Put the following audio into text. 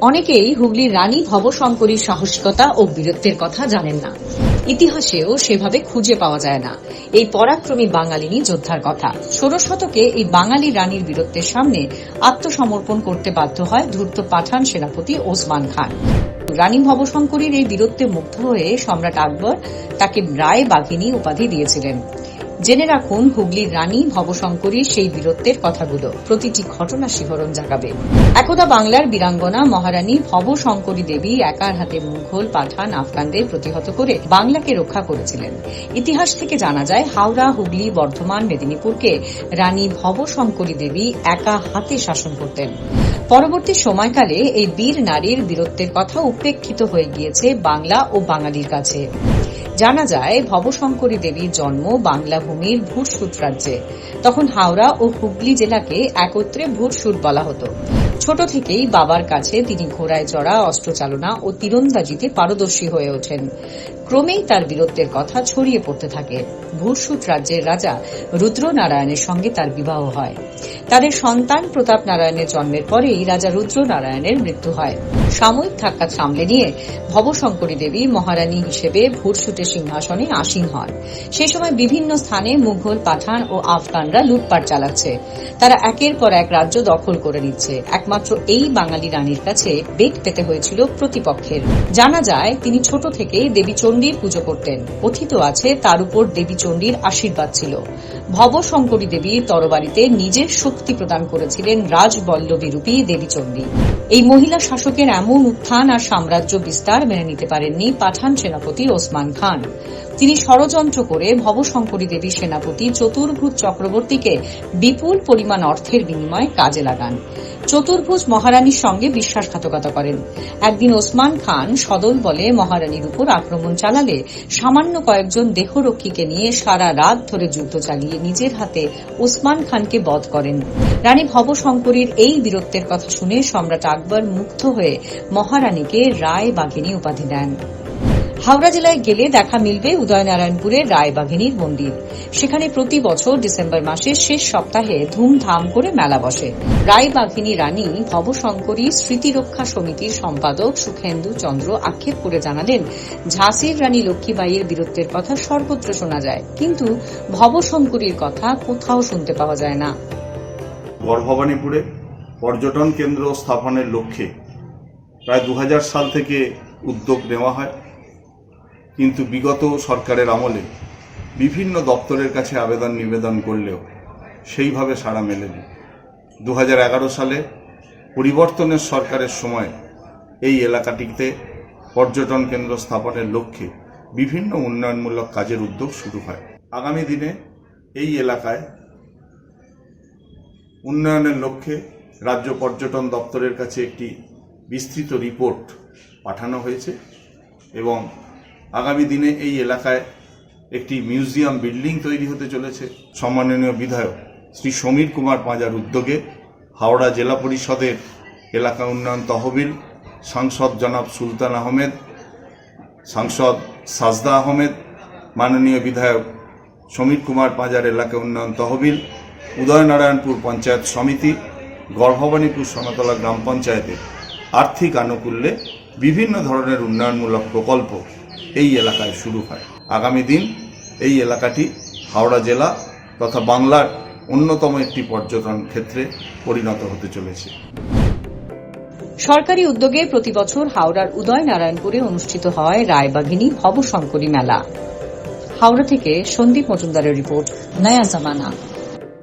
অনেকেই হুগলির রানী ভবশঙ্করীর সাহসিকতা ও বীরত্বের কথা জানেন না। ইতিহাসেও সেভাবে খুঁজে পাওয়া যায় না। এই পরাক্রমী বাঙালিনী যোদ্ধার কথা। ষোড়শ শতকে এই বাঙালি রানীর বীরত্বের সামনে আত্মসমর্পণ করতে বাধ্য হয় ধূর্ত পাঠান সেনাপতি ওসমান খান। রানী ভবশঙ্করীর এই বীরত্বে মুগ্ধ হয়ে সম্রাট আকবর তাকে রায় বাঘিনী উপাধি দিয়েছিলেন। জেনে রাখুন, হুগলির রানী ভবশঙ্করীর সেই বীরত্বের কথাগুলো। প্রতিটি ঘটনা শিহরণ জাগাবে। একদা বাংলার বীরাঙ্গনা মহারানী ভবশঙ্করী দেবী একার হাতে মুঘল, পাঠান, আফগানদের প্রতিহত করে বাংলাকে রক্ষা করেছিলেন। ইতিহাস থেকে জানা যায়, হাওড়া, হুগলি, বর্ধমান, মেদিনীপুরকে রানী ভবশঙ্করী দেবী একা হাতে শাসন করতেন। পরবর্তী সময়কালে এই বীর নারীর বীরত্বের কথা উপেক্ষিত হয়ে গিয়েছে বাংলা ও বাঙালির কাছে। জানা যায়, ভবশঙ্করী দেবীর জন্ম বাংলা ভূমির ভূরসুট রাজ্যে। তখন হাওড়া ও হুগলি জেলাকে একত্রে ভূরসুট বলা হতো। ছোট থেকেই বাবার কাছে তিনি ঘোড়ায় চড়া, অস্ত্রচালনা ও তীরন্দাজিতে পারদর্শী হয়ে ওঠেন। ক্রমেই তার বীরত্বের কথা ছড়িয়ে পড়তে থাকে। ভূরসুট রাজ্যের রাজা রুদ্রনারায়ণের সঙ্গে তার বিবাহ হয়। তাদের সন্তান প্রতাপ নারায়ণের জন্মের পরেই রাজা রুদ্রনারায়ণের মৃত্যু হয়। সাময়িক ধাক্কা সামলে নিয়ে ভবশঙ্করী দেবী মহারানী হিসেবে ভূরসুটের সিংহাসনে আসীন হন। সেই সময় বিভিন্ন স্থানে মুঘল, পাঠান ও আফগানরা লুটপাট চালাচ্ছে। তারা একের পর এক রাজ্য দখল করে নিচ্ছে। একমাত্র এই বাঙালি রানীর কাছে বেগ পেতে হয়েছিল প্রতিপক্ষের। জানা যায়, তিনি ছোট থেকে দেবী চণ্ডীর পুজো করতেন। কথিত আছে, তার উপর দেবী চণ্ডীর আশীর্বাদ ছিল। ভবশঙ্করী দেবীর তরবারিতে নিজের শক্তি প্রদান করেছিলেন রাজবল্লভী রূপী দেবী চণ্ডী। এই মহিলা শাসকের এমন উত্থান আর সাম্রাজ্য বিস্তার মেনে নিতে পারেননি পাঠান সেনাপতি ওসমান খান। তিনি ষড়যন্ত্র করে ভবশঙ্করী দেবীর সেনাপতি চতুর্ভুজ চক্রবর্তীকে বিপুল পরিমাণ অর্থের বিনিময়ে কাজে লাগান। চতুর্ভুজ মহারানীর সঙ্গে বিশ্বাসঘাতকতা করেন। একদিন ওসমান খান সদল বলে মহারানীর উপর আক্রমণ চালালে সামান্য কয়েকজন দেহরক্ষীকে নিয়ে সারা রাত ধরে যুদ্ধ চালিয়ে নিজের হাতে ওসমান খানকে বধ করেন। রানী ভবশঙ্করীর এই বীরত্বের কথা শুনে সম্রাট আকবর মুগ্ধ হয়ে মহারানীকে রায় বাঘিনী উপাধি দেন। হাওড়া জেলায় গেলে দেখা মিলবে উদয়নারায়ণপুরের রায়বাঘিনীর মন্দির। সেখানে প্রতি বছর ডিসেম্বর মাসের শেষ সপ্তাহে ধুমধাম করে মেলা বসে। রায়বাঘিনী রানী ভবশঙ্করী স্মৃতিরক্ষা সমিতির সম্পাদক সুখেন্দু চন্দ্র আক্ষেপ করে জানালেন, ঝাঁসির রানী লক্ষ্মীবাইয়ের বীরত্বের কথা সর্বত্র শোনা যায়, কিন্তু ভবশঙ্করীর কথা কোথাও শুনতে পাওয়া যায় না। পর্যটন কেন্দ্র স্থাপনের লক্ষ্যে প্রায় দু হাজার সাল থেকে উদ্যোগ নেওয়া হয়। কিন্তু বিগত সরকারের আমলে বিভিন্ন দপ্তরের কাছে আবেদন নিবেদন করলেও সেইভাবে সাড়া মেলেনি। দু হাজার এগারো সালে পরিবর্তনের সরকারের সময় এই এলাকাটিতে পর্যটন কেন্দ্র স্থাপনের লক্ষ্যে বিভিন্ন উন্নয়নমূলক কাজের উদ্যোগ শুরু হয়। আগামী দিনে এই এলাকায় উন্নয়নের লক্ষ্যে রাজ্য পর্যটন দপ্তরের কাছে একটি বিস্তৃত রিপোর্ট পাঠানো হয়েছে এবং আগামী দিনে এই এলাকায় একটি মিউজিয়াম বিল্ডিং তৈরি হতে চলেছে। সম্মাননীয় বিধায়ক শ্রী সমীর কুমার পাঁজার উদ্যোগে হাওড়া জেলা পরিষদের এলাকা উন্নয়ন তহবিল, সাংসদ জনাব সুলতান আহমেদ, সাংসদ সাজদা আহমেদ, মাননীয় বিধায়ক সমীর কুমার পাঁজার এলাকা উন্নয়ন তহবিল, উদয়নারায়ণপুর পঞ্চায়েত সমিতি গড়ভবানীপুর সমতলা গ্রাম পঞ্চায়েতের আর্থিক আনুকূল্যে বিভিন্ন ধরনের উন্নয়নমূলক প্রকল্প এই এলাকায় শুরু হয়। আগামী দিন এই এলাকাটি হাওড়া জেলা তথা বাংলার অন্যতম একটি পর্যটন ক্ষেত্রে পরিণত হতে চলেছে। সরকারি উদ্যোগে প্রতি বছর হাওড়ার উদয়নারায়ণপুরে অনুষ্ঠিত হয় রায়বাঘিনী ভবশঙ্করী মেলা। হাওড়া থেকে সন্দীপ মজুমদারের রিপোর্ট, নয়া জামানা।